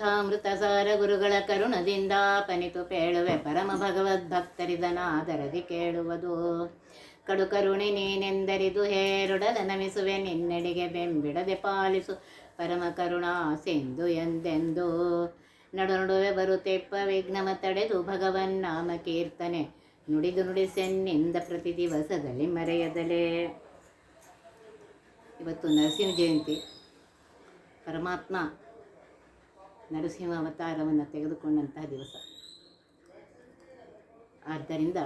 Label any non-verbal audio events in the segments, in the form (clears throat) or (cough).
ಕಥಾಮೃತ ಸಾರ ಗುರುಗಳ ಕರುಣದಿಂದ ಪನಿತು ಪೇಳುವೆ ಪರಮ ಭಗವದ್ಭಕ್ತರಿದನಾದರದಿ ಕೇಳುವುದು. ಕಡು ಕರುಣಿ ನೀನೆಂದರಿದು ಹೇರುಡಲ ನಮಿಸುವೆ ನಿನ್ನೆಡೆಗೆ ಬೆಂಬಿಡದೆ ಪಾಲಿಸು ಪರಮ ಕರುಣಾ ಸಿಂಧು ಎಂದೆಂದು. ನಡು ನಡುವೆ ಬರುತ್ತೆಪ್ಪ ವಿಘ್ನಮ ತಡೆದು ಭಗವನ್ ನಾಮ ಕೀರ್ತನೆ ನುಡಿದು ನುಡಿಸೆನ್ನಿಂದ ಪ್ರತಿ ದಿವಸದಲ್ಲಿ ಮರೆಯದಲೇ. ಇವತ್ತು ನರಸಿಂಹ ಜಯಂತಿ. ಪರಮಾತ್ಮ ನರಸಿಂಹ ಅವತಾರವನ್ನು ತೆಗೆದುಕೊಂಡಂತಹ ದಿವಸ. ಆದ್ದರಿಂದ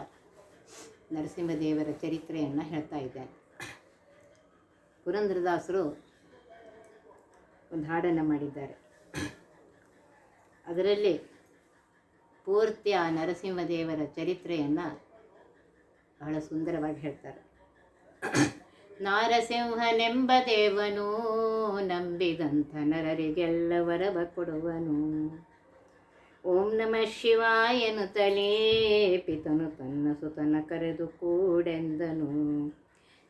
ನರಸಿಂಹದೇವರ ಚರಿತ್ರೆಯನ್ನು ಹೇಳ್ತಾ ಇದ್ದಾರೆ ಪುರಂದ್ರದಾಸರು ಒಂದು ಹಾಡನ್ನು ಮಾಡಿದ್ದಾರೆ. ಅದರಲ್ಲಿ ಪೂರ್ತಿ ಆ ನರಸಿಂಹದೇವರ ಚರಿತ್ರೆಯನ್ನು ಬಹಳ ಸುಂದರವಾಗಿ ಹೇಳ್ತಾರೆ. ನಾರಸಿಂಹನೆಂಬ ದೇವನು ನಂಬಿದಂಥ ನರರಿಗೆಲ್ಲ ವರವ ಕೊಡುವನು. ಓಂ ನಮ ಶಿವಾಯನು ತಲೇ ಪಿತನು ತನ್ನ ಸುತನ ಕರೆದು ಕೂಡೆಂದನು.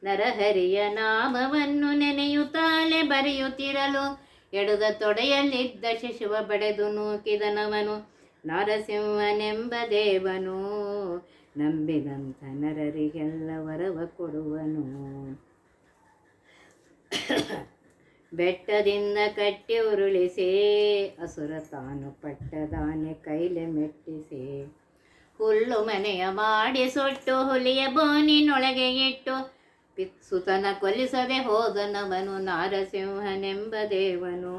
ನರಹರಿಯ ನಾಮವನ್ನು ನೆನೆಯುತ್ತಾಲೆ ಬರೆಯುತ್ತಿರಲು ಎಡದ ತೊಡೆಯಲ್ಲಿದ್ದ ಶಿಶುವ ಬಡೆದು ನೂಕಿದನವನು. ನರಸಿಂಹನೆಂಬ ದೇವನು ನಂಬಿದಂಥ ನರರಿಗೆಲ್ಲ ವರವ ಕೊಡುವನು. ಬೆಟ್ಟದಿಂದ ಕಟ್ಟಿ ಉರುಳಿಸಿ ಅಸುರ ತಾನು ಪಟ್ಟದಾನೆ ಕೈಲೆ ಮೆಟ್ಟಿಸಿ. ಹುಲ್ಲು ಮನೆಯ ಮಾಡಿ ಸೊಟ್ಟು, ಹುಲಿಯ ಬೋನಿನೊಳಗೆ ಇಟ್ಟು, ಪಿತ್ಸುತನ ಕೊಲಿಸದೆ ಹೋದನವನು ನಾರಸಿಂಹನೆಂಬ ದೇವನು.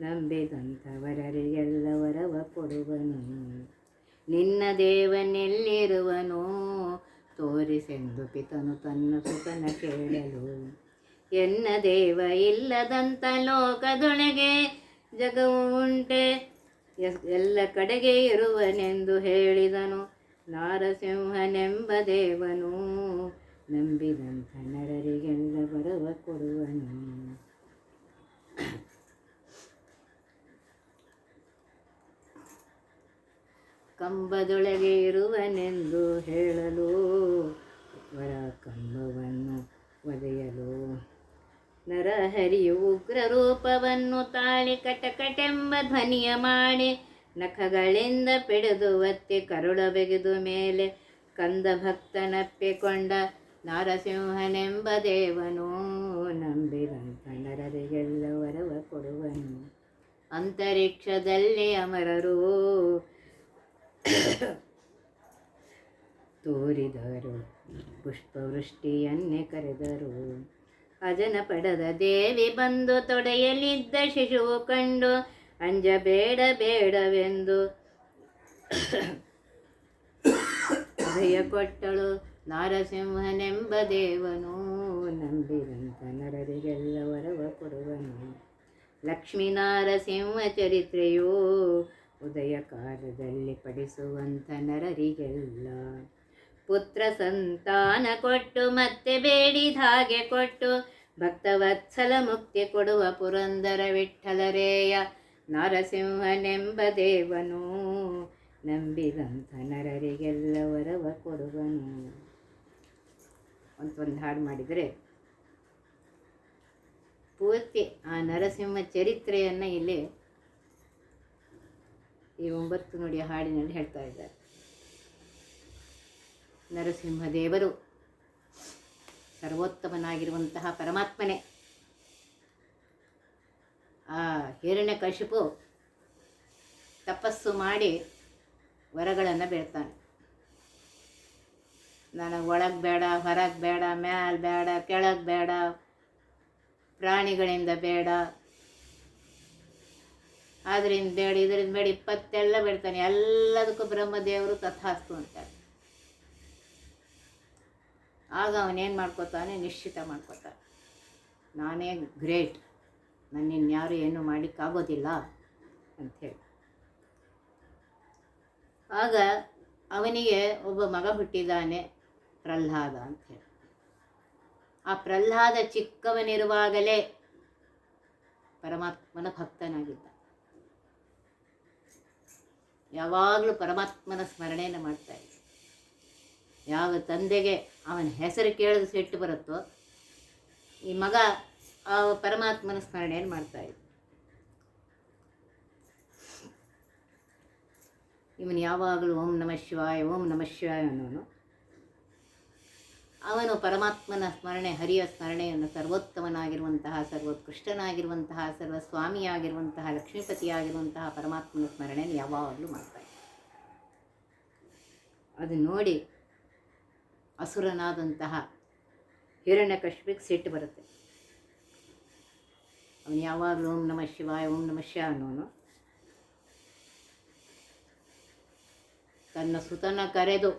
ನಂಬಿದಂಥವರರಿಗೆಲ್ಲವರವ ಕೊಡುವನು. ನಿನ್ನ ದೇವನೆಲ್ಲಿರುವನು? ತೋರಿಸೆಂದು ಪಿತನು ತನ್ನ ಸುತನ ಕೇಳಲು. ಎನ್ನ ದೇವ ಇಲ್ಲದಂತ ಲೋಕದೊಳಗೆ ಜಗವು ಉಂಟೆ. ಎಲ್ಲ ಕಡೆಗೆ ಇರುವನೆಂದು ಹೇಳಿದನು ನಾರಸಿಂಹನೆಂಬ ದೇವನು. ನಂಬಿದಂಥ ನರರಿಗೆಲ್ಲ ಬರವ ಕೊಡುವನು. ಕಂಬದೊಳಗೆ ಇರುವನೆಂದು ಹೇಳಲು ವರ ಕಂಬವನ್ನು ಒದೆಯಲು ನರಹರಿಯು ಉಗ್ರ ರೂಪವನ್ನು ತಾಳಿ ಕಟಕಟೆಂಬ ಧ್ವನಿಯ ಮಾಡಿ ನಖಗಳಿಂದ ಪಿಡಿದು ಒತ್ತಿ ಕರುಳ ಬೆಗೆದು ಮೇಲೆ ಕಂದ ಭಕ್ತನಪ್ಪಿಕೊಂಡ ನರಸಿಂಹನೆಂಬ ದೇವನು ನಂಬಿದಂಥ ನರರಿಗೆಲ್ಲ ವರವ ಕೊಡುವನು. ಅಂತರಿಕ್ಷದಲ್ಲಿ ಅಮರರು ತೋರಿದರು, ಪುಷ್ಪವೃಷ್ಟಿಯನ್ನೇ ಕರೆದರು. ಅಜನ ಪಡದ ದೇವಿ ಬಂದು ತೊಡೆಯಲಿದ್ದ ಶಿಶುವು ಕಂಡು ಅಂಜಬೇಡ ಬೇಡವೆಂದು ಅಭಯ ಕೊಟ್ಟಳು ನಾರಸಿಂಹನೆಂಬ ದೇವನು. ನಂಬಿದಂತ ನರರಿಗೆಲ್ಲ ವರವ ಕೊಡುವನು. ಲಕ್ಷ್ಮೀ ನಾರಸಿಂಹ ಚರಿತ್ರೆಯು ಉದಯ ಕಾಲದಲ್ಲಿ ಪಡಿಸುವಂಥ ನರರಿಗೆಲ್ಲ. ಪುತ್ರ ಸಂತಾನ ಕೊಟ್ಟು, ಮತ್ತೆ ಬೇಡಿದ ಹಾಗೆ ಕೊಟ್ಟು, ಭಕ್ತವತ್ಸಲ ಮುಕ್ತಿ ಕೊಡುವ ಪುರಂದರ ವಿಠಲರೇಯ ನರಸಿಂಹನೆಂಬ ದೇವನು ನಂಬಿದಂಥ ನರರಿಗೆಲ್ಲವರವ ಕೊಡುವನು. ಅಂತ ಒಂದು ಹಾಡು ಮಾಡಿದರೆ, ಪೂರ್ತಿ ಆ ನರಸಿಂಹ ಚರಿತ್ರೆಯನ್ನು ಇಲ್ಲಿ ಈ ಒಂಬತ್ತು ನುಡಿಯ ಹಾಡಿನಲ್ಲಿ ಹೇಳ್ತಾ ಇದ್ದಾರೆ. ನರಸಿಂಹದೇವರು. ಸರ್ವೋತ್ತಮನಾಗಿರುವಂತಹ ಪರಮಾತ್ಮನೇ. ಆ ಹಿರಣ್ಯಕಶಿಪು ತಪಸ್ಸು ಮಾಡಿ ವರಗಳನ್ನು ಬೇಡ್ತಾನೆ. ನನಗೆ ಒಳಗೆ ಬೇಡ, ಹೊರಗೆ ಬೇಡ, ಮ್ಯಾಲೆ ಬೇಡ, ಕೆಳಗೆ ಬೇಡ, ಪ್ರಾಣಿಗಳಿಂದ ಬೇಡ. ಅದರಿಂದ ಬೇಡ, ಇದರಿಂದ ಬೇಡ, ಇಪ್ಪತ್ತೆಲ್ಲ ಬೇಡ್ತಾನೆ. ಎಲ್ಲದಕ್ಕೂ ಬ್ರಹ್ಮದೇವರು ತಥಾಸ್ತು ಅಂತಾರೆ. ಆಗ ಅವನೇನು ಮಾಡ್ಕೋತಾನೆ? ನಿಶ್ಚಿತ ಮಾಡ್ಕೋತಾನೆ. ನಾನೇ ಗ್ರೇಟ್ ನನ್ನಿನ್ಯಾರು ಏನು ಮಾಡಲಿಕ್ಕಾಗೋದಿಲ್ಲ ಅಂಥೇಳಿ ಆಗ ಅವನಿಗೆ ಒಬ್ಬ ಮಗ ಹುಟ್ಟಿದ್ದಾನೆ ಪ್ರಹ್ಲಾದ ಅಂಥೇಳಿ ಆ ಪ್ರಹ್ಲಾದ ಚಿಕ್ಕವನಿರುವಾಗಲೇ ಪರಮಾತ್ಮನ ಭಕ್ತನಾಗಿದ್ದ. ಯಾವಾಗಲೂ ಪರಮಾತ್ಮನ ಸ್ಮರಣೆಯನ್ನು ಮಾಡ್ತಾ ಇದ್ದ. ಯಾವ ತಂದೆಗೆ ಅವನ ಹೆಸರು ಕೇಳಿದ ಸಿಟ್ಟು ಬರುತ್ತೋ, ಈ ಮಗ ಆ ಪರಮಾತ್ಮನ ಸ್ಮರಣೆಯನ್ನು ಮಾಡ್ತಾ ಇದ್ದ. ಇವನು ಯಾವಾಗಲೂ ಓಂ ನಮಃ ಶಿವಾಯ, ಓಂ ನಮಃ ಶಿವಾಯ ಅನ್ನೋನು. ಅವನು ಪರಮಾತ್ಮನ ಸ್ಮರಣೆ, ಹರಿಯ ಸ್ಮರಣೆಯನ್ನು ಸರ್ವೋತ್ತಮನಾಗಿರುವಂತಹ, ಸರ್ವೋತ್ಕೃಷ್ಟನಾಗಿರುವಂತಹ, ಸರ್ವಸ್ವಾಮಿಯಾಗಿರುವಂತಹ, ಲಕ್ಷ್ಮೀಪತಿಯಾಗಿರುವಂತಹ ಪರಮಾತ್ಮನ ಸ್ಮರಣೆಯನ್ನು ಯಾವಾಗಲೂ ಮಾಡ್ತಾನೆ ಅದು ನೋಡಿ ಅಸುರನಾದಂತಹ ಹಿರಣ್ಯಕಶ್ಯಪಿಗೆ ಸಿಟ್ಟು ಬರುತ್ತೆ. ಅವನು ಯಾವಾಗಲೂ ಓಂ ನಮಃ ಶಿವಾಯ, ಓಂ ನಮಃ ಶಿವ ಅನ್ನೋನು. ತನ್ನ ಸುತನ ಕರೆದು,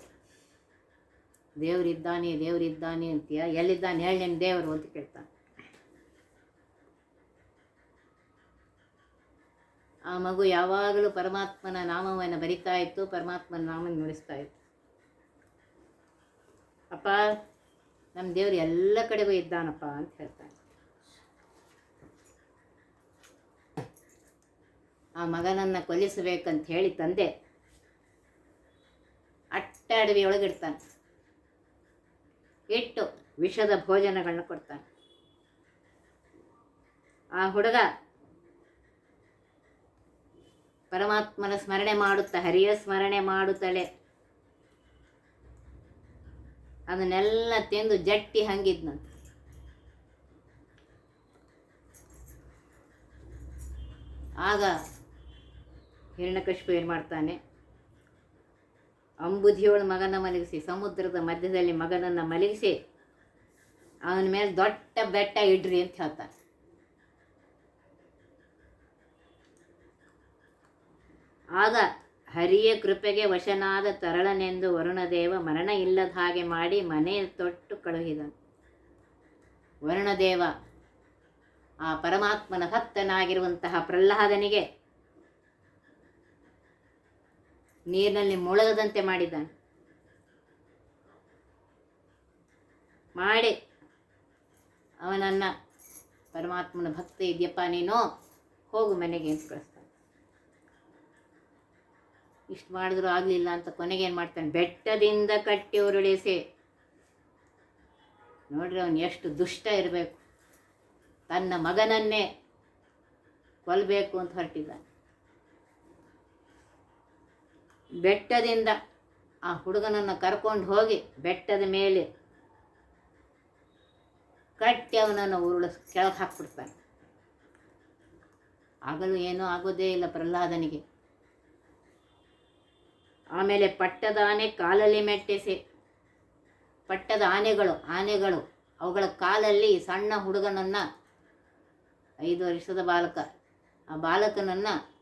ದೇವರಿದ್ದಾನೆ ದೇವರಿದ್ದಾನೆ ಅಂತೀಯ? ಎಲ್ಲಿದ್ದಾನೆ? ಹೇಳಿ ನಿಮ್ಮ ದೇವರು ಅಂತ ಕೇಳ್ತಾನೆ. ಆ ಮಗು ಯಾವಾಗಲೂ ಪರಮಾತ್ಮನ ನಾಮವನ್ನು ಬರಿತಾ ಇತ್ತು, ಪರಮಾತ್ಮನ ನಾಮನ ನುಡಿಸ್ತಾ ಇತ್ತು. ಅಪ್ಪ ನಮ್ಮ ದೇವರು ಎಲ್ಲ ಕಡೆಗೂ ಇದ್ದಾನಪ್ಪ ಅಂತ ಹೇಳ್ತಾನೆ. ಆ ಮಗನನ್ನು ಕೊಲಿಸಬೇಕಂತ ಹೇಳಿ ತಂದೆ ಅಟ್ಟ ಅಡವಿ ಒಳಗಿಡ್ತಾನೆ ಇಟ್ಟು ವಿಷದ ಭೋಜನಗಳನ್ನ ಕೊಡ್ತಾನೆ. ಆ ಹುಡುಗ ಪರಮಾತ್ಮನ ಸ್ಮರಣೆ ಮಾಡುತ್ತಾ, ಹರಿಯ ಸ್ಮರಣೆ ಮಾಡುತ್ತಲೇ ಅದನ್ನೆಲ್ಲ ತಿಂದು ಜಟ್ಟಿ ಹಂಗಿದ್ನಂತ. ಆಗ ಹಿರಣ್ಯಕಶಿಪು ಏನು ಮಾಡ್ತಾನೆ? ಅಂಬುಧಿಯೋಳ ಮಗನ ಮಲಗಿಸಿ, ಸಮುದ್ರದ ಮಧ್ಯದಲ್ಲಿ ಮಗನನ್ನು ಮಲಗಿಸಿ, ಅವನ ಮೇಲೆ ದೊಡ್ಡ ಬೆಟ್ಟ ಇಡ್ರಿ ಅಂತ ಹೇಳ್ತಾನೆ. ಆಗ ಹರಿಯ ಕೃಪೆಗೆ ವಶನಾದ ತರಳನೆಂದು ವರುಣದೇವ ಮರಣ ಇಲ್ಲದ ಹಾಗೆ ಮಾಡಿ ಮನೆ ತೊಟ್ಟು ಕಳುಹಿದನು. ವರುಣದೇವ, ಆ ಪರಮಾತ್ಮನ ಭಕ್ತನಾಗಿರುವಂತಹ ಪ್ರಹ್ಲಾದನಿಗೆ ನೀರಿನಲ್ಲಿ ಮುಳುಗದಂತೆ ಮಾಡಿದ್ದಾನೆ. ಮಾಡಿ, ಅವನನ್ನು ಪರಮಾತ್ಮನ ಭಕ್ತ ಇದೆಯಪ್ಪ ನೀನು, ಹೋಗು ಮನೆಗೆ ಅಂತ ಕಳಿಸ್ತಾನೆ. ಇಷ್ಟು ಮಾಡಿದ್ರು ಆಗಲಿಲ್ಲ ಅಂತ ಕೊನೆಗೆ ಏನು ಮಾಡ್ತಾನೆ? ಬೆಟ್ಟದಿಂದ ಕಟ್ಟಿ ಉರುಳಿಸಿ. ನೋಡ್ರಿ ಅವನು ಎಷ್ಟು ದುಷ್ಟ ಇರಬೇಕು. ತನ್ನ ಮಗನನ್ನೇ ಕೊಲ್ಲಬೇಕು ಅಂತ ಹೊರಟಿದ್ದಾನೆ. ಬೆಟ್ಟದಿಂದ ಆ ಹುಡುಗನನ್ನು ಕರ್ಕೊಂಡು ಹೋಗಿ ಬೆಟ್ಟದ ಮೇಲೆ ಕಟ್ಟಿ ಅವನನ್ನು ಉರುಳಿಸ್ ಕೆಳಗೆ ಹಾಕ್ಬಿಡ್ತಾನೆ. ಆಗಲೂ ಏನೂ ಆಗೋದೇ ಇಲ್ಲ ಪ್ರಹ್ಲಾದನಿಗೆ. ಆಮೇಲೆ ಪಟ್ಟದ ಆನೆ ಕಾಲಲ್ಲಿ ಮೆಟ್ಟಿಸಿ. ಪಟ್ಟದ ಆನೆಗಳು ಆನೆಗಳು ಅವುಗಳ ಕಾಲಲ್ಲಿ ಸಣ್ಣ ಹುಡುಗನನ್ನು, ಐದು ವರ್ಷದ ಬಾಲಕ. ಆ ಬಾಲಕನನ್ನು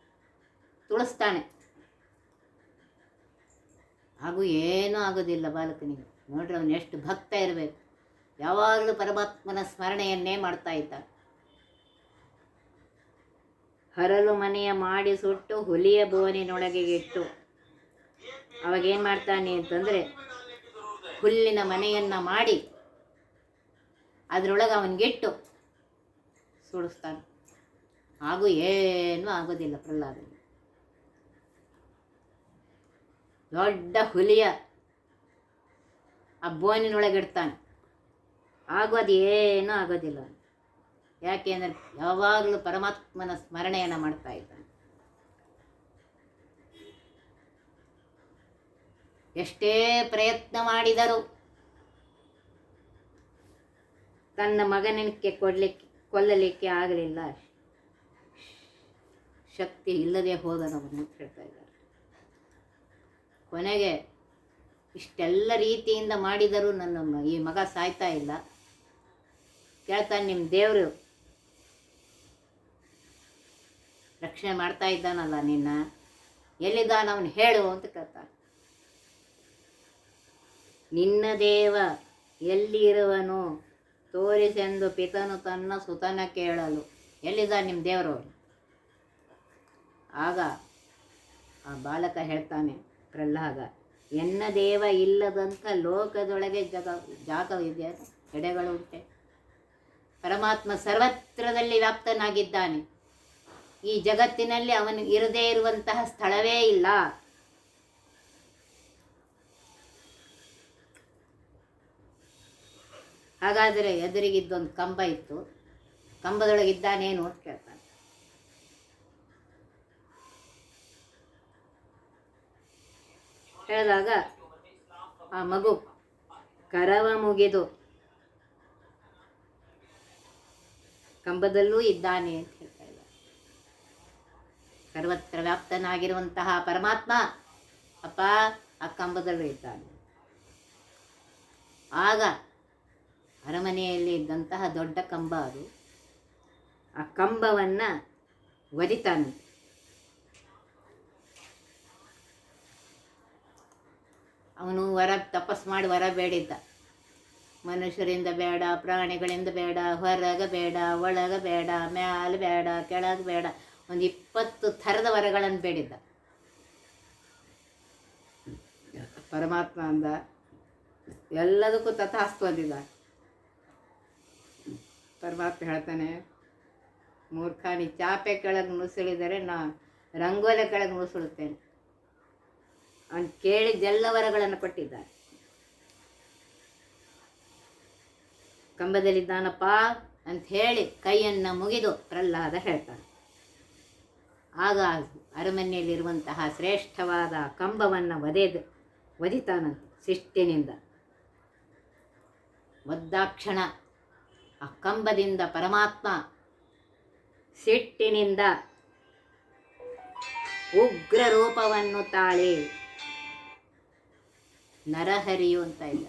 ತುಳಿಸ್ತಾನೆ. ಹಾಗೂ ಏನೂ ಆಗೋದಿಲ್ಲ ಬಾಲಕನಿಗೆ. ನೋಡ್ರಿ ಅವನು ಎಷ್ಟು ಭಕ್ತ ಇರಬೇಕು. ಯಾವಾಗಲೂ ಪರಮಾತ್ಮನ ಸ್ಮರಣೆಯನ್ನೇ ಮಾಡ್ತಾ ಇದ್ದ ಹರಲು ಮನೆಯ ಮಾಡಿ ಸುಟ್ಟು ಹುಲಿಯ ಬೋನಿನೊಳಗೆ ಇಟ್ಟು ಅವಾಗೇನು ಮಾಡ್ತಾನೆ ಅಂತಂದರೆ ಹುಲ್ಲಿನ ಮನೆಯನ್ನು ಮಾಡಿ ಅದರೊಳಗೆ ಅವನಿಗಿಟ್ಟು ಸುಡಿಸ್ತಾನೆ. ಹಾಗೂ ಏನೂ ಆಗೋದಿಲ್ಲ ಪ್ರಹ್ಲಾದನಿಗೆ. ದೊಡ್ಡ ಹುಲಿಯ ಆ ಬೋನಿನೊಳಗೆ ಇಡ್ತಾನೆ. ಹಾಗೂ ಅದು ಏನೂ ಆಗೋದಿಲ್ಲ ಯಾಕೆಂದರೆ ಯಾವಾಗಲೂ ಪರಮಾತ್ಮನ ಸ್ಮರಣೆಯನ್ನು ಮಾಡ್ತಾ ಇದ್ದಾನೆ ಎಷ್ಟೇ ಪ್ರಯತ್ನ ಮಾಡಿದರು ತನ್ನ ಮಗನಿಗೆ ಕೊಡಲಿಕ್ಕೆ, ಕೊಲ್ಲಲಿಕ್ಕೆ ಆಗಲಿಲ್ಲ. ಶಕ್ತಿ ಇಲ್ಲದೆ ಹೋದನವನು ಅಂತ ಹೇಳ್ತಾ ಇದ್ದಾರೆ. ಕೊನೆಗೆ ಇಷ್ಟೆಲ್ಲ ರೀತಿಯಿಂದ ಮಾಡಿದರೂ ನನ್ನ ಈ ಮಗ ಸಾಯ್ತಾ ಇಲ್ಲ. ಕೇಳ್ತಾನೆ ನಿಮ್ಮ ದೇವರು. ರಕ್ಷಣೆ ಮಾಡ್ತಾ ಇದ್ದಾನಲ್ಲ ನಿನ್ನ. ಎಲ್ಲಿದ್ದಾನ ಅವನು ಹೇಳು ಅಂತ ಕೇಳ್ತಾನೆ. ನಿನ್ನ ದೇವ ಎಲ್ಲಿರುವನು? ತೋರಿಸೆಂದು ಪಿತನು ತನ್ನ ಸುತನ ಕೇಳಲು. ಎಲ್ಲಿದ್ದ ನಿಮ್ಮ ದೇವರು? ಆಗ ಆ ಬಾಲಕ ಹೇಳ್ತಾನೆ ಪ್ರಹ್ಲಾದ, ಎನ್ನ ದೇವ ಇಲ್ಲದಂಥ ಲೋಕದೊಳಗೆ ಜಗ, ಜಾಗವಿದೆ, ಎಡೆಗಳು ಉಂಟೆ. ಪರಮಾತ್ಮ ಸರ್ವತ್ರದಲ್ಲಿ ವ್ಯಾಪ್ತನಾಗಿದ್ದಾನೆ. ಈ ಜಗತ್ತಿನಲ್ಲಿ ಅವನು ಇರದೇ ಇರುವಂತಹ ಸ್ಥಳವೇ ಇಲ್ಲ. ಹಾಗಾದರೆ ಎದುರಿಗಿದ್ದೊಂದು ಕಂಬ ಇತ್ತು. ಕಂಬದೊಳಗಿದ್ದಾನೇನು ಅಂತ ಕೇಳ್ತಾನೆ ಹೇಳಿದಾಗ, ಆ ಮಗು, ಕರವ ಮುಗಿದು ಕಂಬದಲ್ಲೂ ಇದ್ದಾನೆ ಅಂತ ಹೇಳ್ತಾ ಇದ್ದ ಸರ್ವತ್ರ ವ್ಯಾಪ್ತನಾಗಿರುವಂತಹ ಪರಮಾತ್ಮ, ಅಪ್ಪ, ಆ ಕಂಬದಲ್ಲೂ ಇದ್ದಾನೆ. ಆಗ ಅರಮನೆಯಲ್ಲಿ ಇದ್ದಂತಹ ದೊಡ್ಡ ಕಂಬ ಅದು. ಆ ಕಂಬವನ್ನು ಒರಿತಾನೆ. ಅವನು ವರ ತಪಸ್ ಮಾಡಿ ವರ ಬೇಡಿದ್ದ. ಮನುಷ್ಯರಿಂದ ಬೇಡ, ಪ್ರಾಣಿಗಳಿಂದ ಬೇಡ, ಹೊರಗ ಬೇಡ, ಒಳಗ ಬೇಡ, ಮ್ಯಾಲ ಬೇಡ, ಕೆಳಗೆ ಬೇಡ, ಒಂದು ಇಪ್ಪತ್ತು ಥರದ ವರಗಳನ್ನು ಬೇಡಿದ್ದ. ಪರಮಾತ್ಮ ಅಂದ, ಎಲ್ಲದಕ್ಕೂ ತಥಾಸ್ತು ಅಂದಿದ್ದ ಪರಮಾತ್ಮ ಹೇಳ್ತಾನೆ. ಮೂರ್ಖಾನಿ ಚಾಪೆ ಕೆಳಗೆ ನುಸುಳಿದರೆ ನಾ ರಂಗೋಲೆ ಕೆಳಗೆ ನುಸುಳುತ್ತೇನೆ. ಅವನು ಕೇಳಿ ಜಲ್ಲವರಗಳನ್ನು ಕೊಟ್ಟಿದ್ದಾನೆ. ಕಂಬದಲ್ಲಿದ್ದಾನಪ್ಪ ಅಂತ ಹೇಳಿ ಕೈಯನ್ನು ಮುಗಿದು ಪ್ರಹ್ಲಾದ ಹೇಳ್ತಾನೆ. ಆಗ ಅರಮನೆಯಲ್ಲಿರುವಂತಹ ಶ್ರೇಷ್ಠವಾದ ಕಂಬವನ್ನು ಒದೆದು ಒದಿತಾನಂತೆ ಶಿಷ್ಟಿನಿಂದ. ಒದ್ದಾಕ್ಷಣ ಆ ಕಂಬದಿಂದ ಪರಮಾತ್ಮ ಸಿಟ್ಟಿನಿಂದ ಉಗ್ರ ರೂಪವನ್ನು ತಾಳಿ ನರಹರಿಯು ಅಂತ ಇದ್ದ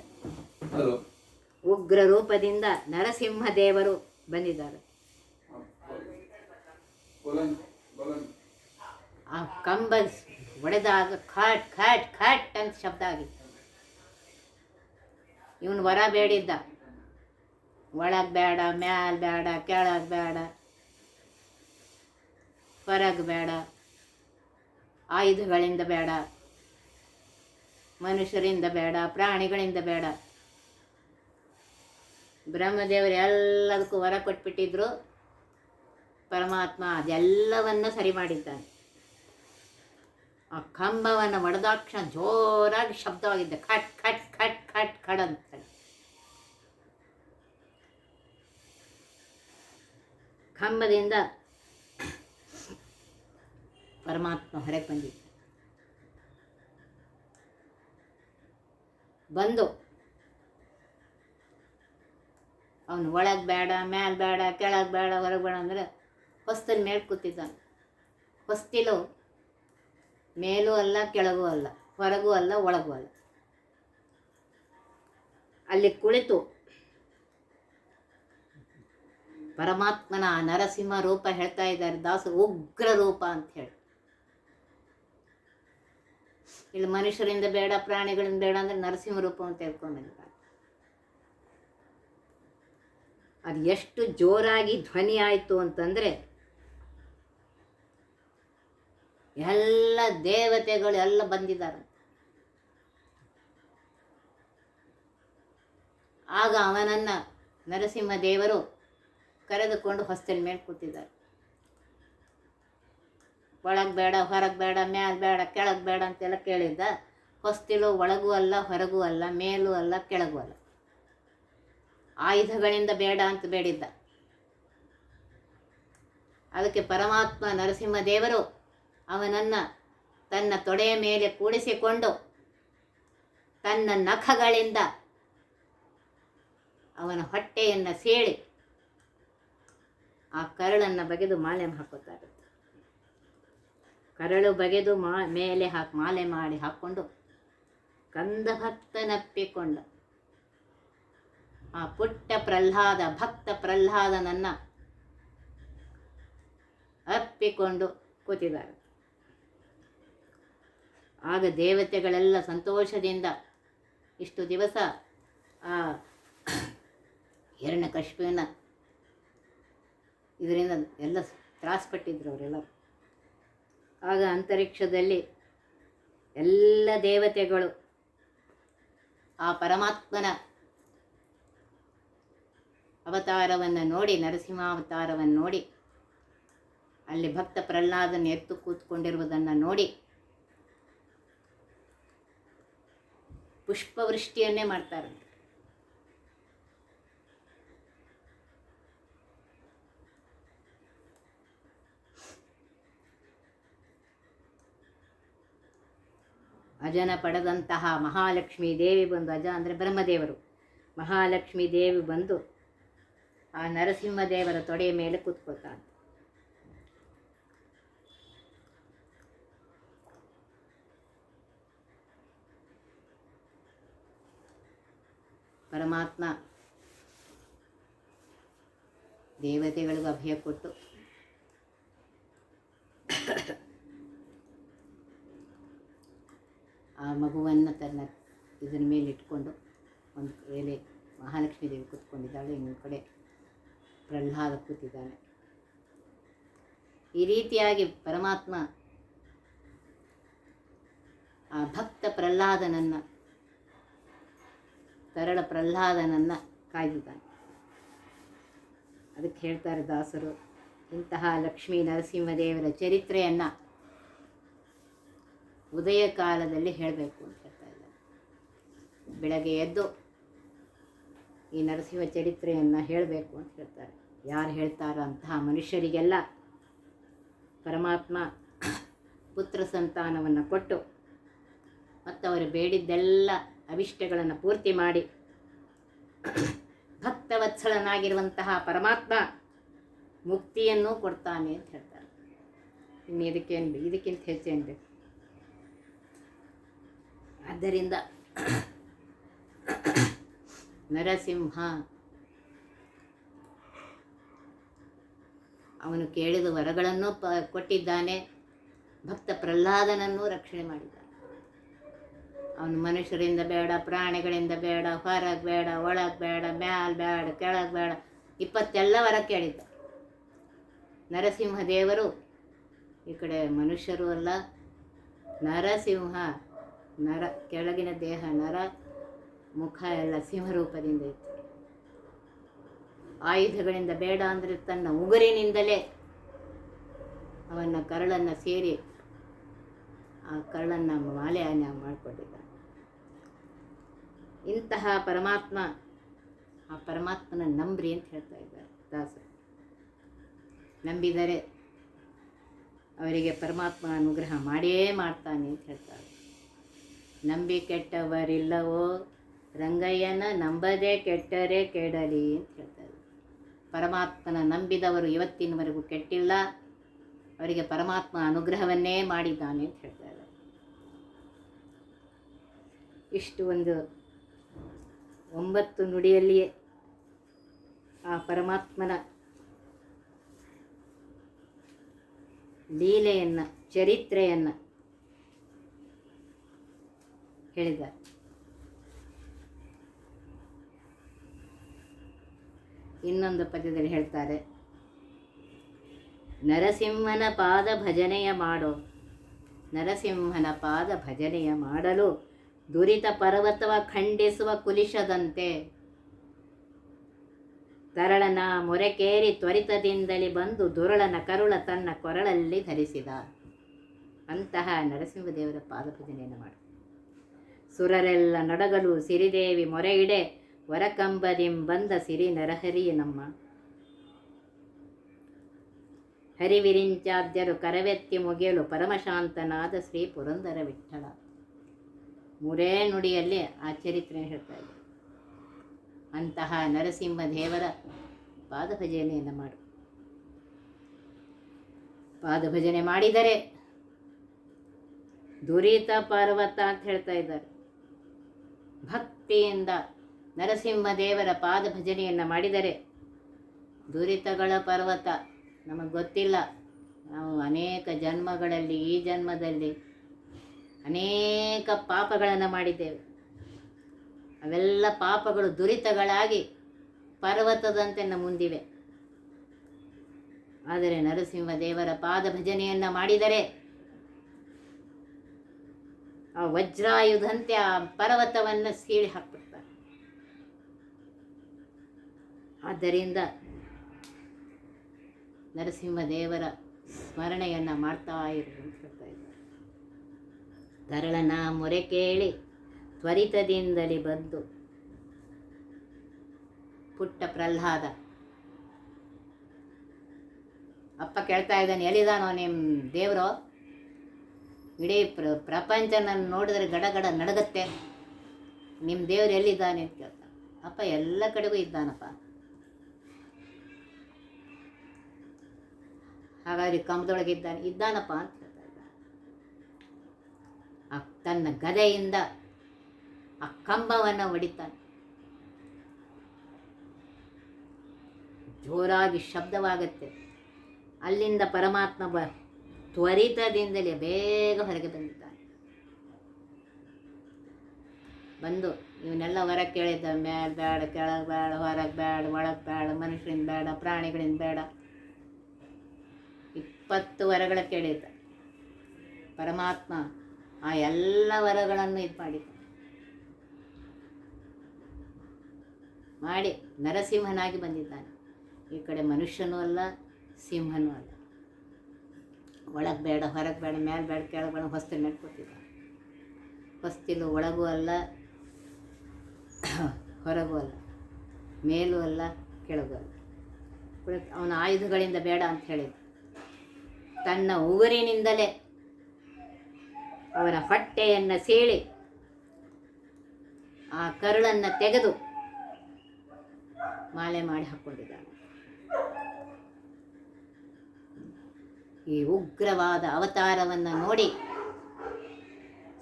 ಉಗ್ರ ರೂಪದಿಂದ ನರಸಿಂಹ ದೇವರು ಬಂದಿದ್ದಾರೆ. ಆ ಕಂಬ ಒಡೆದಾಗ ಖಾಟ್ ಖಾಟ್ ಖಾಟ್ ಅಂತ ಶಬ್ದ ಆಗಿತ್ತು ಇವನು ವರ ಬೇಡಿದ್ದ. ಒಳಗೆ ಬೇಡ, ಮ್ಯಾಲ ಬೇಡ, ಕೆಳಗೆ ಬೇಡ, ಹೊರಗೆ ಬೇಡ, ಆಯುಧಗಳಿಂದ ಬೇಡ, ಮನುಷ್ಯರಿಂದ ಬೇಡ, ಪ್ರಾಣಿಗಳಿಂದ ಬೇಡ. ಬ್ರಹ್ಮದೇವರು ಎಲ್ಲದಕ್ಕೂ ವರ ಕೊಟ್ಬಿಟ್ಟಿದ್ರು. ಪರಮಾತ್ಮ ಅದೆಲ್ಲವನ್ನು ಸರಿ ಮಾಡಿದ್ದಾನೆ. ಆ ಕಂಬವನ್ನು ಒಡೆದಾಕ್ಷಣ ಜೋರಾಗಿ ಶಬ್ದವಾಗಿದ್ದೆ ಖಟ್ ಖಟ್ ಖಟ್ ಖಟ್, ಖಡ್ ಅಂತ ಕಂಬದಿಂದ ಪರಮಾತ್ಮ ಹೊರಗೆ ಬಂದಿದ್ದ ಬಂದು ಅವನು ಒಳಗೆ ಬೇಡ ಮೇಲೆ ಬೇಡ, ಕೆಳಗೆ ಬೇಡ, ಹೊರಗೆ ಬೇಡ ಅಂದರೆ ಹೊಸ್ತನ ಮೇಲೆ ಕೂತಿದ್ದಾನೆ. ಹೊಸ್ತಿಲು ಮೇಲೂ ಅಲ್ಲ, ಕೆಳಗೂ ಅಲ್ಲ, ಹೊರಗೂ ಅಲ್ಲ, ಒಳಗೂ ಅಲ್ಲ. ಅಲ್ಲಿ ಕುಳಿತು ಪರಮಾತ್ಮನ ನರಸಿಂಹ ರೂಪ ಹೇಳ್ತಾ ಇದ್ದಾರೆ ದಾಸರು ಉಗ್ರ ರೂಪ ಅಂತ ಹೇಳಿ. ಇಲ್ಲಿ ಮನುಷ್ಯರಿಂದ ಬೇಡ, ಪ್ರಾಣಿಗಳಿಂದ ಬೇಡ ಅಂದರೆ ನರಸಿಂಹ ರೂಪ ಅಂತ ಹೇಳ್ಕೊಂಡಿದ್ದಾರೆ ಅದು ಎಷ್ಟು ಜೋರಾಗಿ ಧ್ವನಿ ಆಯಿತು ಅಂತಂದರೆ ಎಲ್ಲ ದೇವತೆಗಳು ಎಲ್ಲ ಬಂದಿದ್ದಾರೆ. ಆಗ ಅವನನ್ನು ನರಸಿಂಹ ದೇವರು ಕರೆದುಕೊಂಡು ಹೊಸ್ತಿನ ಮೇಲೆ ಕೂತಿದ್ದಾರೆ. ಒಳಗೆ ಬೇಡ, ಹೊರಗೆ ಬೇಡ ಮ್ಯಾಲೆ ಬೇಡ, ಕೆಳಗೆ ಬೇಡ ಅಂತೆಲ್ಲ ಕೇಳಿದ್ದ. ಹೊಸ್ತಿಲು ಒಳಗೂ ಅಲ್ಲ, ಹೊರಗೂ ಅಲ್ಲ, ಮೇಲೂ ಅಲ್ಲ, ಕೆಳಗೂ ಅಲ್ಲ. ಆಯುಧಗಳಿಂದ ಬೇಡ ಅಂತ ಬೇಡಿದ್ದ. ಅದಕ್ಕೆ ಪರಮಾತ್ಮ ನರಸಿಂಹ ದೇವರು ಅವನನ್ನು ತನ್ನ ತೊಡೆಯ ಮೇಲೆ ಕೂಡಿಸಿಕೊಂಡು ತನ್ನ ನಖಗಳಿಂದ ಅವನ ಹೊಟ್ಟೆಯನ್ನು ಸೀಳಿ ಆ ಕರಳನ್ನು ಬಗೆದು ಮಾಲೆ ಹಾಕೋತಾರೆ ಕರಳು ಬಗೆದು ಮಾ, ಮೇಲೆ ಹಾಕಿ, ಮಾಲೆ ಮಾಡಿ ಹಾಕ್ಕೊಂಡು ಕಂದ ಭಕ್ತನಪ್ಪಿಕೊಂಡ ಆ ಪುಟ್ಟ ಪ್ರಹ್ಲಾದ, ಭಕ್ತ ಪ್ರಹ್ಲಾದನನ್ನು ಅಪ್ಪಿಕೊಂಡು ಕೂತಿದ್ದಾರೆ. ಆಗ ದೇವತೆಗಳೆಲ್ಲ ಸಂತೋಷದಿಂದ ಇಷ್ಟು ದಿವಸ ಆ (clears throat) ಹಿರಣ್ಯಕಶ್ಯಪನ ಇದರಿಂದ ಎಲ್ಲ ತ್ರಾಸಪಟ್ಟಿದ್ರು ಅವರೆಲ್ಲರೂ. ಆಗ ಅಂತರಿಕ್ಷದಲ್ಲಿ ಎಲ್ಲ ದೇವತೆಗಳು ಆ ಪರಮಾತ್ಮನ ಅವತಾರವನ್ನು ನೋಡಿ, ನರಸಿಂಹಾವತಾರವನ್ನು ನೋಡಿ, ಅಲ್ಲಿ ಭಕ್ತ ಪ್ರಹ್ಲಾದನ ಎತ್ತು ಕೂತ್ಕೊಂಡಿರುವುದನ್ನು ನೋಡಿ, ಪುಷ್ಪವೃಷ್ಟಿಯನ್ನೇ ಮಾಡ್ತಾರೆ ಅಜನ ಪಡೆದಂತಹ ಮಹಾಲಕ್ಷ್ಮೀ ದೇವಿ ಬಂದು, ಅಜ ಅಂದರೆ ಬ್ರಹ್ಮದೇವರು, ಮಹಾಲಕ್ಷ್ಮೀ ದೇವಿ ಬಂದು ಆ ನರಸಿಂಹದೇವರ ತೊಡೆಯ ಮೇಲೆ ಕೂತ್ಕೊಳ್ತಾನೆ. ಪರಮಾತ್ಮ ದೇವತೆಗಳಿಗೂ ಅಭಯ ಕೊಟ್ಟು ಆ ಮಗುವನ್ನು ತನ್ನ ಇದರ ಮೇಲೆ ಇಟ್ಕೊಂಡು ಒಂದು ವೇಳೆ ಮಹಾಲಕ್ಷ್ಮೀ ದೇವಿ ಕೂತ್ಕೊಂಡಿದ್ದಾಳೆ, ಇನ್ನೊಂದು ಕಡೆ ಪ್ರಹ್ಲಾದ ಕೂತಿದ್ದಾನೆ ಈ ರೀತಿಯಾಗಿ ಪರಮಾತ್ಮ ಆ ಭಕ್ತ ಪ್ರಹ್ಲಾದನನ್ನು, ತರಳ ಪ್ರಹ್ಲಾದನನ್ನು ಕಾಯ್ದಿದ್ದಾನೆ. ಅದಕ್ಕೆ ಹೇಳ್ತಾರೆ ದಾಸರು, ಇಂತಹ ಲಕ್ಷ್ಮೀ ನರಸಿಂಹದೇವರ ಚರಿತ್ರೆಯನ್ನು ಉದಯ ಕಾಲದಲ್ಲಿ ಹೇಳಬೇಕು ಅಂತ ಹೇಳ್ತಾ ಇದ್ದಾರೆ. ಬೆಳಗ್ಗೆ ಎದ್ದು ಈ ನರಸಿಂಹ ಚರಿತ್ರೆಯನ್ನು ಹೇಳಬೇಕು ಅಂತ ಹೇಳ್ತಾರೆ. ಯಾರು ಹೇಳ್ತಾರೋ ಅಂತಹ ಮನುಷ್ಯರಿಗೆಲ್ಲ ಪರಮಾತ್ಮ ಪುತ್ರ ಸಂತಾನವನ್ನು ಕೊಟ್ಟು ಮತ್ತು ಅವರು ಬೇಡಿದ್ದೆಲ್ಲ ಅವಿಷ್ಟಗಳನ್ನು ಪೂರ್ತಿ ಮಾಡಿ ಭಕ್ತವತ್ಸಳನಾಗಿರುವಂತಹ ಪರಮಾತ್ಮ ಮುಕ್ತಿಯನ್ನು ಕೊಡ್ತಾನೆ ಅಂತ ಹೇಳ್ತಾರೆ. ಇನ್ನು ಇದಕ್ಕೇನು ಇದಕ್ಕಿಂತ ಹೆಚ್ಚೇನು ಬೇಕು? ಆದ್ದರಿಂದ ನರಸಿಂಹ ಅವನು ಕೇಳಿದ ವರಗಳನ್ನು ಪ ಕೊಟ್ಟಿದ್ದಾನೆ. ಭಕ್ತ ಪ್ರಹ್ಲಾದನನ್ನು ರಕ್ಷಣೆ ಮಾಡಿದ್ದಾನೆ. ಅವನು ಮನುಷ್ಯರಿಂದ ಬೇಡ, ಪ್ರಾಣಿಗಳಿಂದ ಬೇಡ, ಹೊರಗೆ ಬೇಡ, ಒಳಗೆ ಬೇಡ, ಮ್ಯಾಲ್ ಬೇಡ, ಕೆಳಗೆ ಬೇಡ, ಇಪ್ಪತ್ತೆಲ್ಲ ವರ ಕೇಳಿದ್ದ ನರಸಿಂಹ ದೇವರು ಈ ಕಡೆ ಮನುಷ್ಯರು ಅಲ್ಲ, ನರಸಿಂಹ ನರ, ಕೆಳಗಿನ ದೇಹ ನರ, ಮುಖ ಎಲ್ಲ ಸಿಂಹರೂಪದಿಂದ ಇತ್ತು. ಆಯುಧಗಳಿಂದ ಬೇಡ ಅಂದರೆ ತನ್ನ ಉಗುರಿನಿಂದಲೇ ಅವನ ಕರಳನ್ನು ಸೇರಿ ಆ ಕರಳನ್ನು ಮಾಲೆಯನ್ನು ಮಾಡಿಕೊಂಡಿದ್ದ ಇಂತಹ ಪರಮಾತ್ಮ, ಆ ಪರಮಾತ್ಮನ ನಂಬ್ರಿ ಅಂತ ಹೇಳ್ತಾ ಇದ್ದಾರೆ ದಾಸರು. ನಂಬಿದರೆ ಅವರಿಗೆ ಪರಮಾತ್ಮ ಅನುಗ್ರಹ ಮಾಡೇ ಮಾಡ್ತಾನೆ ಅಂತ ಹೇಳ್ತಾರೆ. ನಂಬಿ ಕೆಟ್ಟವರಿಲ್ಲವೋ? ರಂಗಯ್ಯನ ನಂಬದೆ ಕೆಟ್ಟರೆ ಕೆಡಲಿ ಅಂತ ಹೇಳ್ತಾರೆ. ಪರಮಾತ್ಮನ ನಂಬಿದವರು ಇವತ್ತಿನವರೆಗೂ ಕೆಟ್ಟಿಲ್ಲ. ಅವರಿಗೆ ಪರಮಾತ್ಮ ಅನುಗ್ರಹವನ್ನೇ ಮಾಡಿದ್ದಾನೆ ಅಂತ ಹೇಳ್ತಾರೆ. ಇಷ್ಟು ಒಂದು ಒಂಬತ್ತು ನುಡಿಯಲ್ಲಿಯೇ ಆ ಪರಮಾತ್ಮನ ಲೀಲೆಯನ್ನು, ಚರಿತ್ರೆಯನ್ನು ಹೇಳಿದ್ದಾರೆ ಇನ್ನೊಂದು ಪದ್ಯದಲ್ಲಿ ಹೇಳ್ತಾರೆ, ನರಸಿಂಹನ ಪಾದ ಭಜನೆಯ ಮಾಡೋ, ನರಸಿಂಹನ ಪಾದ ಭಜನೆಯ ಮಾಡಲು ದುರಿತ ಪರ್ವತವ ಖಂಡಿಸುವ ಕುಲಿಶದಂತೆ. ತರಳನ ಮೊರೆಕೇರಿ ತ್ವರಿತದಿಂದಲೇ ಬಂದು ದುರಳನ ಕರುಳ ತನ್ನ ಕೊರಳಲ್ಲಿ ಧರಿಸಿದ. ಅಂತಹ ನರಸಿಂಹದೇವರ ಪಾದ ಭಜನೆಯನ್ನು ಮಾಡಿ. ಸುರರೆಲ್ಲ ನಡಗಲು ಸಿರಿದೇವಿ ಮೊರೆಯಿಡೆ ವರಕಂಬದಿಂ ಬಂದ ಸಿರಿ ನರಹರಿಯ ನಮ್ಮ. ಹರಿವಿರಿಂಚಾದ್ಯರು ಕರವೆತ್ತಿ ಮುಗಿಯಲು ಪರಮಶಾಂತನಾದ ಶ್ರೀ ಪುರಂದರ ವಿಠಲ ಮೂರೇ ನುಡಿಯಲ್ಲಿ ಆ ಚರಿತ್ರೆ ಹೇಳ್ತಾ ಇದೆ. ಅಂತಹ ನರಸಿಂಹ ದೇವರ ಪಾದಭಜನೆಯನ್ನು ಮಾಡು. ಪಾದಭಜನೆ ಮಾಡಿದರೆ ದುರಿತ ಪರ್ವತ ಅಂತ ಹೇಳ್ತಾ ಇದ್ದಾರೆ. ಭಕ್ತಿಯಿಂದ ನರಸಿಂಹ ದೇವರ ಪಾದ ಭಜನೆಯನ್ನು ಮಾಡಿದರೆ ದುರಿತಗಳ ಪರ್ವತ, ನಮಗೆ ಗೊತ್ತಿಲ್ಲ. ನಾವು ಅನೇಕ ಜನ್ಮಗಳಲ್ಲಿ, ಈ ಜನ್ಮದಲ್ಲಿ ಅನೇಕ ಪಾಪಗಳನ್ನು ಮಾಡಿದ್ದೇವೆ. ಅವೆಲ್ಲ ಪಾಪಗಳು ದುರಿತಗಳಾಗಿ ಪರ್ವತದಂತೆ ನಮ್ಮ ಮುಂದಿವೆ. ಆದರೆ ನರಸಿಂಹ ದೇವರ ಪಾದ ಭಜನೆಯನ್ನು ಮಾಡಿದರೆ ವಜ್ರಾಯುಧಂತೆ ಆ ಪರ್ವತವನ್ನು ಸೀಳಿ ಹಾಕ್ಬಿಡ್ತಾರೆ. ಆದ್ದರಿಂದ ನರಸಿಂಹ ದೇವರ ಸ್ಮರಣೆಯನ್ನು ಮಾಡ್ತಾ ಇರು ಅಂತ ಹೇಳ್ತಾ ಇದ್ದಾರೆ. ತರಳನ ಮೊರೆ ಕೇಳಿ ತ್ವರಿತದಿಂದಲೇ ಬಂದು ಪುಟ್ಟ ಪ್ರಹ್ಲಾದ. ಅಪ್ಪ ಕೇಳ್ತಾ ಇದ್ದಾನೆ ಎಲ್ಲಿದಾನೋ ನಿಮ್ಮ ದೇವರು? ಇಡೀ ಪ್ರ ಪ್ರಪಂಚ ನನ್ನ ನೋಡಿದ್ರೆ ಗಡ ಗಡ ನಡಗತ್ತೆ. ನಿಮ್ಮ ದೇವ್ರು ಎಲ್ಲಿದ್ದಾನೆ ಅಂತ ಕೇಳ್ತಾನೆ ಅಪ್ಪ ಎಲ್ಲ ಕಡೆಗೂ ಇದ್ದಾನಪ್ಪ. ಹಾಗಾದ್ರೆ ಕಂಬದೊಳಗೆ ಇದ್ದಾನೆ, ಇದ್ದಾನಪ್ಪ ಅಂತ ಹೇಳ್ತಾ ಇದ್ದ. ಆ ತನ್ನ ಗದೆಯಿಂದ ಆ ಕಂಬವನ್ನು ಹೊಡಿತಾನೆ. ಜೋರಾಗಿ ಶಬ್ದವಾಗತ್ತೆ. ಅಲ್ಲಿಂದ ಪರಮಾತ್ಮ ಬ ತ್ವರಿತದಿಂದಲೇ ಬೇಗ ಹೊರಗೆ ಬಂದಿದ್ದಾನೆ. ಬಂದು, ಇವನ್ನೆಲ್ಲ ಹೊರಗೆ ಕೇಳಿದ್ದ ಮ್ಯಾಲ ಬೇಡ ಕೆಳಗೆ ಬೇಡ ಹೊರಗೆ ಬೇಡ ಒಳಗೆ ಬೇಡ ಮನುಷ್ಯರಿಂದ ಬೇಡ, ಪ್ರಾಣಿಗಳಿಂದ ಬೇಡ. ಇಪ್ಪತ್ತು ವರಗಳ ಕೇಳಿದ್ದ. ಪರಮಾತ್ಮ ಆ ಎಲ್ಲ ವರಗಳನ್ನು ಇದು ಮಾಡಿದ್ದ ಮಾಡಿ ನರಸಿಂಹನಾಗಿ ಬಂದಿದ್ದಾನೆ. ಈ ಕಡೆ ಮನುಷ್ಯನೂ ಅಲ್ಲ, ಸಿಂಹನೂ ಅಲ್ಲ. ಒಳಗೆ ಬೇಡ, ಹೊರಗೆ ಬೇಡ ಮೇಲೆ ಬೇಡ, ಕೆಳಗೆ ಬೇಡ, ಹೊಸ್ತಿಲ್ ಕೂತಿದ್ದ ಹೊಸ್ತಿಲು ಒಳಗೂ ಅಲ್ಲ, ಹೊರಗೂ ಅಲ್ಲ, ಮೇಲೂ ಅಲ್ಲ, ಕೆಳಗೂ ಅಲ್ಲ. ಅವನ ಆಯುಧಗಳಿಂದ ಬೇಡ ಅಂತ ಹೇಳಿದ ತನ್ನ ಉಗುರಿನಿಂದಲೇ ಅವನ ಹೊಟ್ಟೆಯನ್ನು ಸೀಳಿ ಆ ಕರುಳನ್ನು ತೆಗೆದು ಮಾಲೆ ಮಾಡಿ ಹಾಕ್ಕೊಂಡಿದ್ದಾನೆ ಈ ಉಗ್ರವಾದ ಅವತಾರವನ್ನು ನೋಡಿ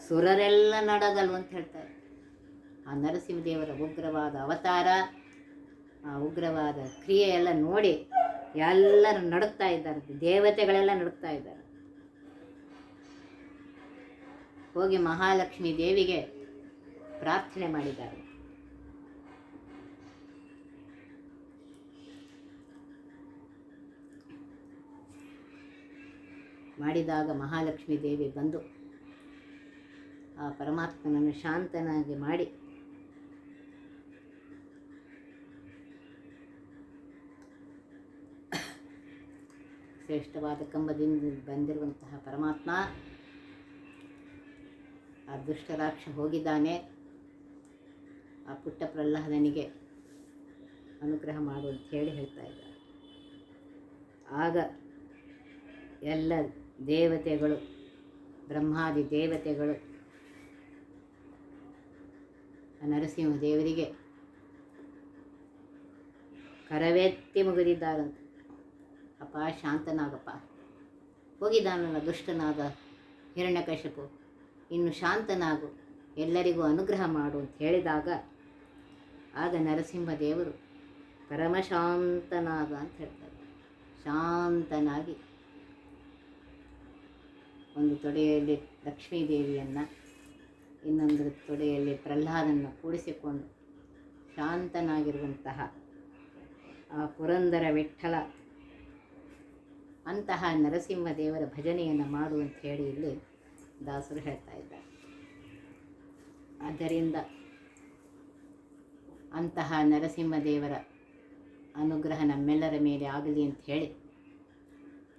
ಸುರರೆಲ್ಲ ನಡಗಲು ಅಂತ ಹೇಳ್ತಾರೆ. ಆ ನರಸಿಂಹದೇವರ ಉಗ್ರವಾದ ಅವತಾರ, ಆ ಉಗ್ರವಾದ ಕ್ರಿಯೆ ಎಲ್ಲ ನೋಡಿ ಎಲ್ಲರೂ ನಡುಕ್ತಾ ಇದ್ದಾರೆ. ದೇವತೆಗಳೆಲ್ಲ ನಡುಕ್ತಾ ಇದ್ದಾರೆ. ಹೋಗಿ ಮಹಾಲಕ್ಷ್ಮಿ ದೇವಿಗೆ ಪ್ರಾರ್ಥನೆ ಮಾಡಿದ್ದಾರೆ. ಮಾಡಿದಾಗ ಮಹಾಲಕ್ಷ್ಮೀ ದೇವಿ ಬಂದು ಆ ಪರಮಾತ್ಮನನ್ನು ಶಾಂತನಾಗಿ ಮಾಡಿ ಶ್ರೇಷ್ಠವಾದ ಕಂಬದಿಂದ ಬಂದಿರುವಂತಹ ಪರಮಾತ್ಮ ಆ ದುಷ್ಟರಾಕ್ಷ ಹೋಗಿದ್ದಾನೆ. ಆ ಪುಟ್ಟ ಪ್ರಹ್ಲಾದನಿಗೆ ಅನುಗ್ರಹ ಮಾಡು ಅಂತ ಹೇಳಿ ಹೇಳ್ತಾ ಇದ್ದಾರೆ. ಆಗ ಎಲ್ಲ ದೇವತೆಗಳು, ಬ್ರಹ್ಮಾದಿ ದೇವತೆಗಳು ನರಸಿಂಹ ದೇವರಿಗೆ ಕರವೆತ್ತಿ ಮುಗಿದಿದ್ದಾರಂತೆ. ಅಪ್ಪ ಶಾಂತನಾಗಪ್ಪ. ಹೋಗಿದ್ದಾನಲ್ಲ ದುಷ್ಟನಾದ ಹಿರಣ್ಯಕಶಪು ಇನ್ನು ಶಾಂತನಾಗು, ಎಲ್ಲರಿಗೂ ಅನುಗ್ರಹ ಮಾಡು ಅಂತ ಹೇಳಿದಾಗ, ಆಗ ನರಸಿಂಹ ದೇವರು ಪರಮಶಾಂತನಾದ ಅಂತ ಹೇಳ್ತಾರೆ. ಶಾಂತನಾಗಿ ಒಂದು ತೊಡೆಯಲ್ಲಿ ಲಕ್ಷ್ಮೀ ದೇವಿಯನ್ನು ಇನ್ನೊಂದು ತೊಡೆಯಲ್ಲಿ ಪ್ರಹ್ಲಾದನ್ನು ಕೂಡಿಸಿಕೊಂಡು ಶಾಂತನಾಗಿರುವಂತಹ ಆ ಪುರಂದರ ವಿಠಲ ಅಂತಹ ನರಸಿಂಹ ದೇವರ ಭಜನೆಯನ್ನು ಮಾಡು ಅಂತ ಹೇಳಿ ಇಲ್ಲಿ ದಾಸರು ಹೇಳ್ತಾ ಇದ್ದಾರೆ. ಆದ್ದರಿಂದ ಅಂತಹ ನರಸಿಂಹ ದೇವರ ಅನುಗ್ರಹ ನಮ್ಮೆಲ್ಲರ ಮೇಲೆ ಆಗಲಿ ಅಂತ ಹೇಳಿ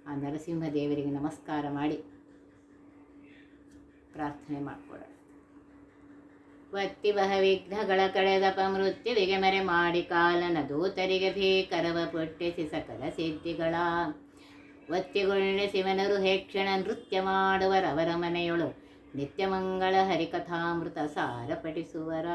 ಆ ನರಸಿಂಹ ದೇವರಿಗೆ ನಮಸ್ಕಾರ ಮಾಡಿ ಪ್ರಾರ್ಥನೆ ಮಾಡಿಕೊಳ್ಳೋಣ ವತ್ತಿ ಬಹ ವಿಘ್ನಗಳ ಕಳೆದಪ ಮೃತ್ಯುವಿಗೆ ಮರೆ ಮಾಡಿ ಕಾಲನ ದೂತರಿಗೆ ಭೀಕರವ ಪೊಟ್ಟಿಸಿ ಸಕಲ ಸಿದ್ಧಿಗಳ. ವತ್ತಿಗೊಳ್ಳೆ ಶಿವನರು ಹೇಕ್ಷಣ ನೃತ್ಯ ಮಾಡುವರವರ ಮನೆಯೊಳು ನಿತ್ಯಮಂಗಳ ಹರಿಕಥಾಮೃತ ಸಾರ ಪಠಿಸುವರ